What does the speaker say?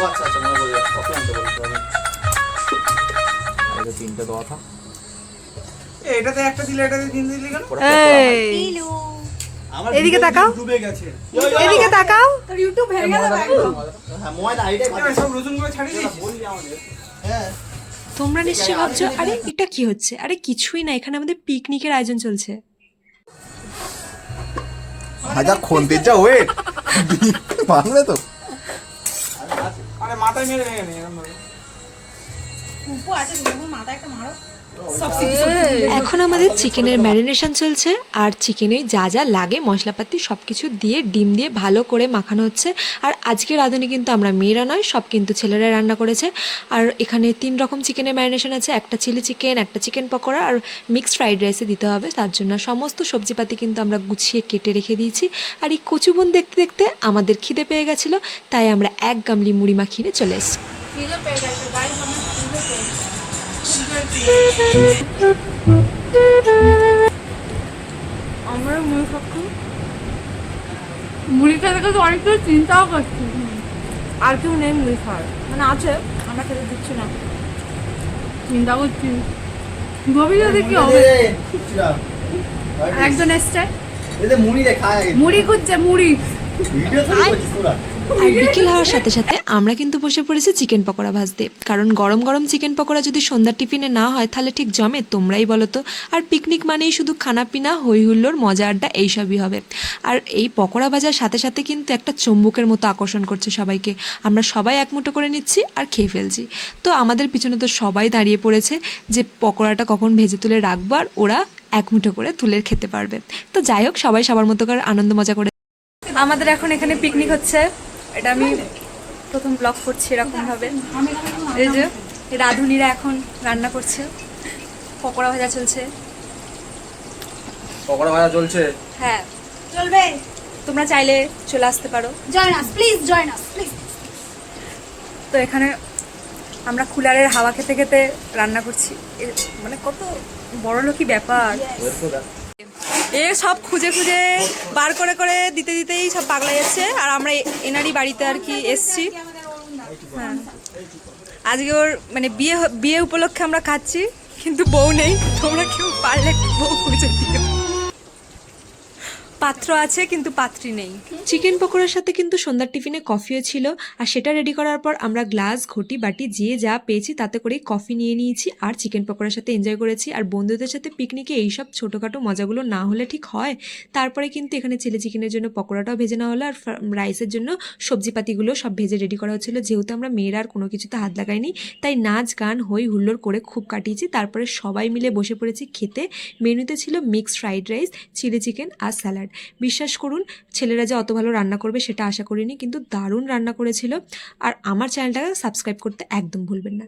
ও আচ্ছা আচ্ছা মনে পড়ে গেছে কফি আনতে বলতে হবে আরে তিনটে দেওয়া থাক এটাতে একটা দিলে এটাতে তিন দিলে কেন? ওটা পেট করা। এই আমার এদিকে তাকাও। ডুবে গেছে। এদিকে তাকাও। তোর ইউটিউব ভেঙে গেল হ্যাঁ ময়দা এইটাই সব রসুনগুলো ছাড়িয়ে দিয়েছিস বললি আমাদের। হ্যাঁ। তোমরা নিশ্চয়ই ভাবছ আরে এটা কি হচ্ছে? আরে কিছুই না এখানে আমাদের পিকনিকের আয়োজন চলছে। হাজার খন্তির যা ওয়েট বাংলা তো। আরে মাথায় মেরে ভেঙে নেই এরকম ভাবে। মাথায় একটা মারো এখন আমাদের চিকেনের ম্যারিনেশন চলছে আর চিকেনে যা যা লাগে মশলাপাতি সব কিছু দিয়ে ডিম দিয়ে ভালো করে মাখানো হচ্ছে। আর আজকে রাঁধুনি কিন্তু আমরা মেয়েরা নয় সব কিন্তু ছেলেরা রান্না করেছে। আর এখানে তিন রকম চিকেনের ম্যারিনেশন আছে একটা চিলি চিকেন একটা চিকেন পকোড়া আর মিক্সড ফ্রাইড রাইসে দিতে হবে। তার জন্য সমস্ত সবজিপাতি কিন্তু আমরা গুছিয়ে কেটে রেখে দিয়েছি। আর এই কচুবন দেখতে দেখতে আমাদের খিদে পেয়ে গেছিল তাই আমরা এক গামলি মুড়ি মাখিয়ে চলে এসেছি। আমরা মুড়ি খাচ্ছি। মুড়ি খেতে খেতে অনেক চিন্তাও করছি। আর কেউ নেই মুড়ি খাওয়ার। মানে আছে আমরা খেতে দিচ্ছি না। চিন্তা করছি। ভবিষ্যতে কি হবে। একজন এসছে। মুড়ি রে খায়। মুড়ি খুঁজছে মুড়ি। ভিডিও করছিস তোরা। আর বিকেল হওয়ার সাথে সাথে আমরা কিন্তু বসে পড়েছি চিকেন পকোড়া ভাজতে। কারণ গরম গরম চিকেন পকোড়া যদি সন্ধ্যার টিফিনে না হয়, তাহলে ঠিক জমে, তোমরাই বলো তো। আর পিকনিক মানেই শুধু খানাপিনা হই হুল্লোড় মজা আড্ডা, এইসবই হবে। আর এই পকোড়া ভাজার সাথে সাথে কিন্তু একটা চম্বুকের মতো আকর্ষণ করছে সবাইকে। আমরা সবাই এক মুঠো করে নিচ্ছি আর খেয়ে ফেলছি। তো আমাদের পিছনে তো সবাই দাঁড়িয়ে পড়েছে যে পকোড়াটা কখন ভেজে তুলে রাখব আর ওরা এক মুঠো করে তুলে খেতে পারবে। তো যাই হোক, সবাই সবার মতো করে আনন্দ মজা করে আমাদের এখন এখানে পিকনিক হচ্ছে। এটা আমি প্রথম ব্লগ করছি এরকমভাবে। এই যে এই রাঁধুনিরা এখন রান্না করছে। পকোড়া ভাজা চলছে। পকোড়া ভাজা চলছে? হ্যাঁ। চলবে। তোমরা চাইলে চলে আসতে পারো। Join us please join us please তো এখানে আমরা কুলারের হাওয়া খেতে খেতে রান্না করছি। মানে কত বড় লোকই ব্যাপার এ সব খুঁজে খুঁজে বার করে করে দিতে দিতেই সব পাগলা যাচ্ছে। আর আমরা এনারই বাড়িতে আর কি এসছি। হ্যাঁ। আজকে ওর মানে বিয়ে বিয়ে উপলক্ষে আমরা খাচ্ছি, কিন্তু বউ নেই। তোমরা কেউ পারলে বউ খুঁজে দিও। পাত্র আছে, কিন্তু পাত্রী নেই। চিকেন পকোড়ার সাথে কিন্তু সন্ধ্যার টিফিনে কফিও ছিল। আর সেটা রেডি করার পর আমরা গ্লাস ঘটি, বাটি, যে যা পেয়েছি তাতে করেই কফি নিয়ে নিয়েছি। আর চিকেন পকোড়ার সাথে এনজয় করেছি। আর বন্ধুদের সাথে পিকনিকে এইসব ছোটোখাটো মজাগুলো না হলে ঠিক হয়। তারপরে কিন্তু এখানে চিলি চিকেনের জন্য পকোড়াটাও ভেজে নেওয়া হলো। আর রাইসের জন্য সবজিপাতিগুলো সব ভেজে রেডি করা হচ্ছিল। যেহেতু আমরা মেয়েরা আর কোনো কিছুতে হাত লাগাইনি, তাই নাচ, গান হই হুল্লোড় করে খুব কাটিয়েছি। তারপরে সবাই মিলে বসে পড়েছি খেতে। মেনুতে ছিল mixed fried rice chilli chicken আর স্যালাড বিশ্বাস করুন, ছেলেরা যে অত ভালো রান্না করবে সেটা আশা করিনি, কিন্তু দারুণ রান্না করেছিল। আর আমার চ্যানেলটাকে সাবস্ক্রাইব করতে একদম ভুলবেন না।